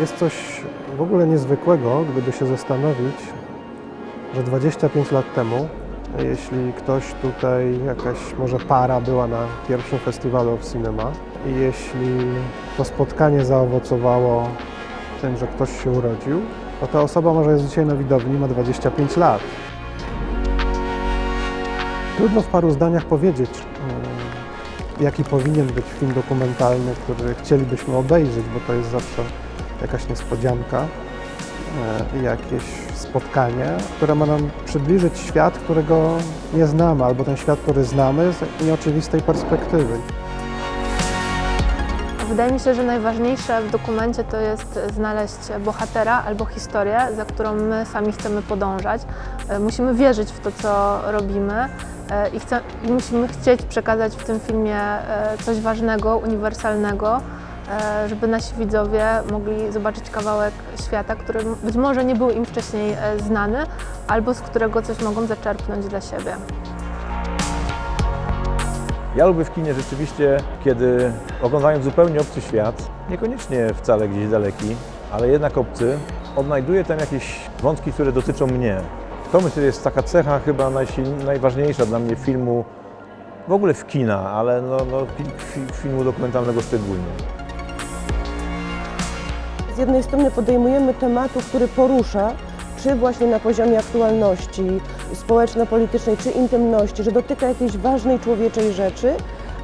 Jest coś w ogóle niezwykłego, gdyby się zastanowić, że 25 lat temu, jeśli ktoś tutaj, jakaś może para była na pierwszym festiwalu of Cinema i jeśli to spotkanie zaowocowało tym, że ktoś się urodził, to ta osoba może jest dzisiaj na widowni, ma 25 lat. Trudno w paru zdaniach powiedzieć, mm, jaki powinien być film dokumentalny, który chcielibyśmy obejrzeć, bo to jest zawsze jakaś niespodzianka e, jakieś spotkanie, które ma nam przybliżyć świat, którego nie znamy, albo ten świat, który znamy z nieoczywistej perspektywy. Wydaje mi się, że najważniejsze w dokumencie to jest znaleźć bohatera albo historię, za którą my sami chcemy podążać. E, Musimy wierzyć w to, co robimy e, i, chce, i musimy chcieć przekazać w tym filmie coś ważnego, uniwersalnego, żeby nasi widzowie mogli zobaczyć kawałek świata, który być może nie był im wcześniej e, znany, albo z którego coś mogą zaczerpnąć dla siebie. Ja lubię w kinie rzeczywiście, kiedy oglądając zupełnie obcy świat, niekoniecznie wcale gdzieś daleki, ale jednak obcy, odnajduję tam jakieś wątki, które dotyczą mnie. To myślę jest taka cecha chyba najważniejsza dla mnie filmu, w ogóle w kina, ale no, no, fi, fi, filmu dokumentalnego szczególnie. Z jednej strony podejmujemy tematu, który porusza, czy właśnie na poziomie aktualności społeczno-politycznej, czy intymności, że dotyka jakiejś ważnej człowieczej rzeczy,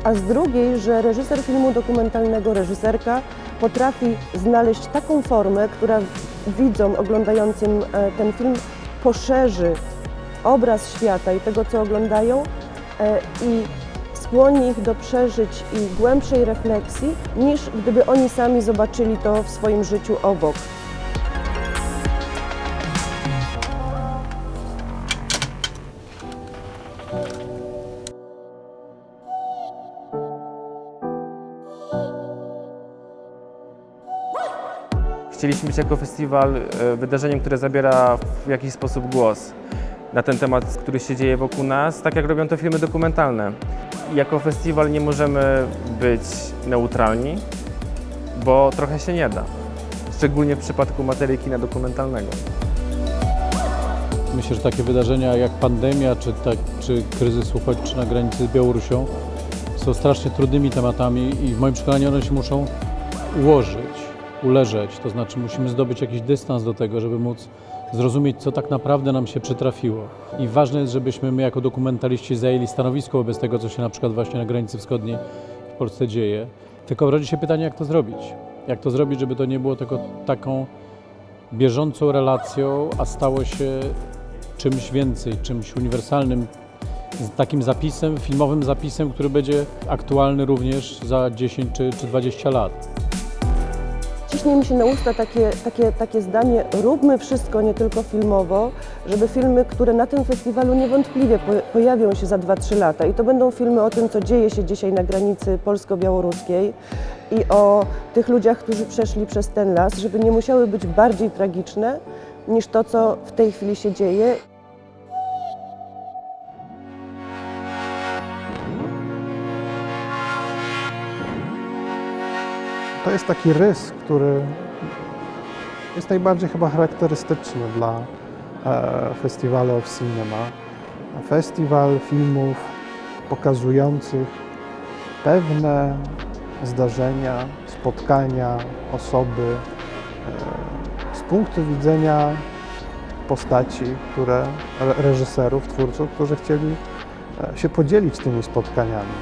a z drugiej, że reżyser filmu dokumentalnego, reżyserka potrafi znaleźć taką formę, która widzom oglądającym e, ten film poszerzy obraz świata i tego, co oglądają e, i skłoni ich do przeżyć i głębszej refleksji, niż gdyby oni sami zobaczyli to w swoim życiu obok. Chcieliśmy być jako festiwal e, wydarzeniem, które zabiera w jakiś sposób głos na ten temat, który się dzieje wokół nas, tak jak robią to filmy dokumentalne. Jako festiwal nie możemy być neutralni, bo trochę się nie da. Szczególnie w przypadku materii kina dokumentalnego. Myślę, że takie wydarzenia jak pandemia, czy, tak, czy kryzys uchodźczy na granicy z Białorusią są strasznie trudnymi tematami i w moim przekonaniu one się muszą ułożyć, uleżeć. To znaczy musimy zdobyć jakiś dystans do tego, żeby móc zrozumieć, co tak naprawdę nam się przytrafiło. I ważne jest, żebyśmy my jako dokumentaliści zajęli stanowisko wobec tego, co się na przykład właśnie na granicy wschodniej w Polsce dzieje. Tylko rodzi się pytanie, jak to zrobić? Jak to zrobić, żeby to nie było tylko taką bieżącą relacją, a stało się czymś więcej, czymś uniwersalnym, takim zapisem, filmowym zapisem, który będzie aktualny również za 10 czy, czy 20 lat. Ciśnie mi się na usta takie, takie, takie zdanie, róbmy wszystko, nie tylko filmowo, żeby filmy, które na tym festiwalu niewątpliwie po, pojawią się za 2-3 lata i to będą filmy o tym, co dzieje się dzisiaj na granicy polsko-białoruskiej i o tych ludziach, którzy przeszli przez ten las, żeby nie musiały być bardziej tragiczne niż to, co w tej chwili się dzieje. To jest taki rys, który jest najbardziej chyba charakterystyczny dla e, festiwalu of Cinema. Festiwal filmów pokazujących pewne zdarzenia, spotkania, osoby e, z punktu widzenia postaci, które re- reżyserów, twórców, którzy chcieli e, się podzielić tymi spotkaniami.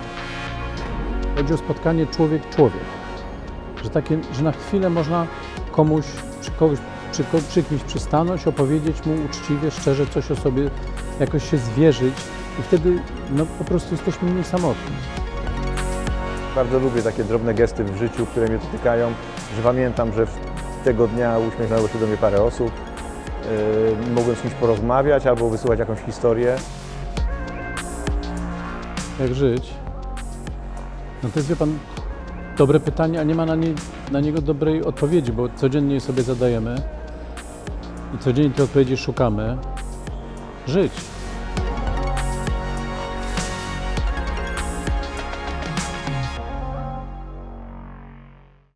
Chodzi o spotkanie człowiek-człowiek. Że, takie, że na chwilę można komuś, przy, kogoś, ko- przy kimś przystanąć, opowiedzieć mu uczciwie, szczerze coś o sobie, jakoś się zwierzyć i wtedy no, po prostu jesteśmy mniej samotni. Bardzo lubię takie drobne gesty w życiu, które mnie dotykają, że pamiętam, że w- tego dnia uśmiechnęło się do mnie parę osób, yy, mogłem z kimś porozmawiać albo wysłuchać jakąś historię. Jak żyć? No to jest, wie pan, dobre pytanie, a nie ma na, nie, na niego dobrej odpowiedzi, bo codziennie je sobie zadajemy i codziennie tej odpowiedzi szukamy. Żyć.